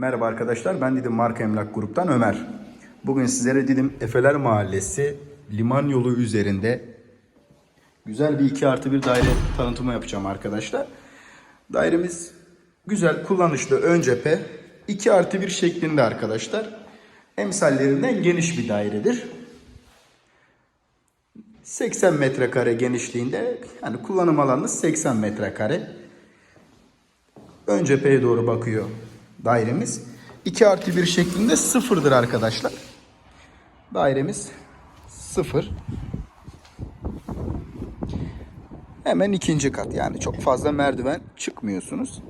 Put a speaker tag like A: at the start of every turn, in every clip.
A: Merhaba arkadaşlar, ben Didim Marka Emlak Grup'tan Ömer. Bugün sizlere Didim Efeler Mahallesi liman yolu üzerinde güzel bir 2 artı bir daire tanıtımı yapacağım arkadaşlar. Dairemiz güzel, kullanışlı, ön cephe 2 artı 1 şeklinde arkadaşlar. Emsallerinden geniş bir dairedir. 80 metrekare genişliğinde yani kullanım alanınız 80 metrekare. Ön cepheye doğru bakıyor dairemiz. 2 artı 1 şeklinde sıfırdır arkadaşlar. Dairemiz sıfır. Hemen ikinci kat yani çok fazla merdiven çıkmıyorsunuz.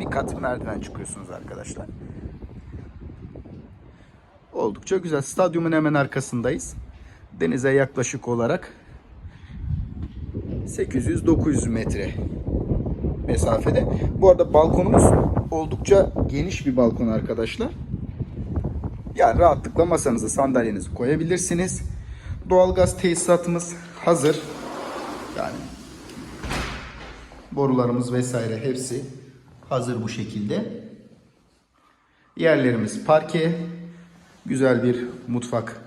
A: Bir kat merdiven çıkıyorsunuz arkadaşlar. Oldukça güzel. Stadyumun hemen arkasındayız. Denize yaklaşık olarak 800-900 metre mesafede. Bu arada balkonumuz oldukça geniş bir balkon arkadaşlar. Yani rahatlıkla masanızı sandalyenizi koyabilirsiniz. Doğalgaz tesisatımız hazır. Yani borularımız vesaire hepsi hazır bu şekilde. Yerlerimiz parke. Güzel bir mutfak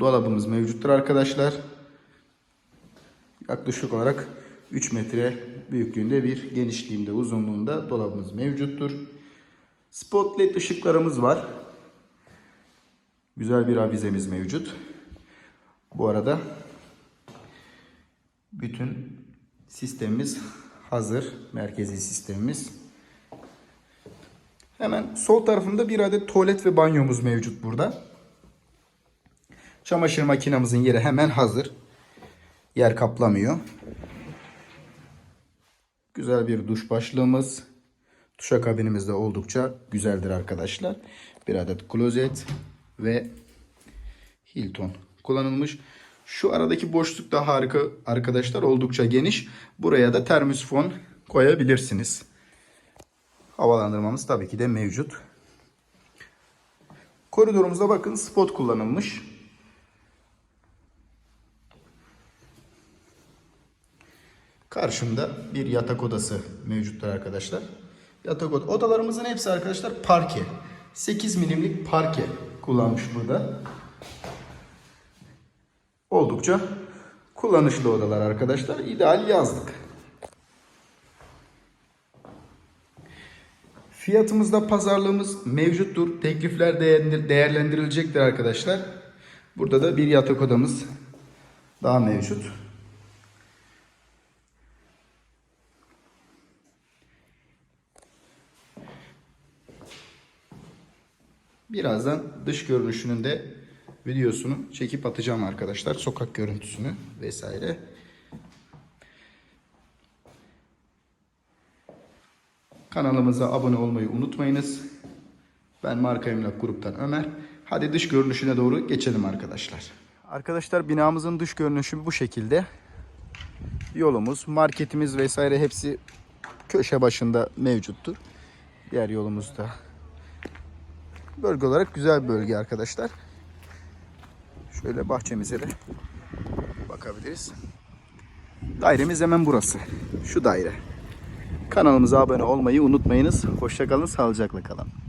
A: dolabımız mevcuttur arkadaşlar. Yaklaşık olarak 3 metre büyüklüğünde bir genişliğinde uzunluğunda dolabımız mevcuttur. Spot led ışıklarımız var. Güzel bir avizemiz mevcut. Bu arada bütün sistemimiz hazır. Merkezi sistemimiz. Hemen sol tarafında bir adet tuvalet ve banyomuz mevcut burada. Çamaşır makinamızın yeri hemen hazır. Yer kaplamıyor. Güzel bir duş başlığımız. Duşakabinimiz de oldukça güzeldir arkadaşlar. Bir adet klozet ve Hilton kullanılmış. Şu aradaki boşluk da harika arkadaşlar. Oldukça geniş. Buraya da termosifon koyabilirsiniz. Havalandırmamız tabii ki de mevcut. Koridorumuzda bakın spot kullanılmış. Karşımda bir yatak odası mevcuttur arkadaşlar. Yatak od odalarımızın hepsi arkadaşlar parke. 8 milimlik parke kullanmış burada. Oldukça kullanışlı odalar arkadaşlar. İdeal yazlık. Fiyatımızda pazarlığımız mevcuttur. Teklifler değerlendir- değerlendirilecektir arkadaşlar. Burada da bir yatak odamız daha mevcut. Birazdan dış görünüşünün de videosunu çekip atacağım arkadaşlar. Sokak görüntüsünü vesaire. Kanalımıza abone olmayı unutmayınız. Ben Marka Emlak Grup'tan Ömer. Hadi dış görünüşüne doğru geçelim arkadaşlar. Arkadaşlar binamızın dış görünüşü bu şekilde. Yolumuz, marketimiz vesaire hepsi köşe başında mevcuttur. Diğer yolumuzda Bölge olarak güzel bir bölge arkadaşlar. Şöyle bahçemize de bakabiliriz. Dairemiz hemen burası. Şu daire. Kanalımıza abone olmayı unutmayınız. Hoşçakalın, sağlıcakla kalın.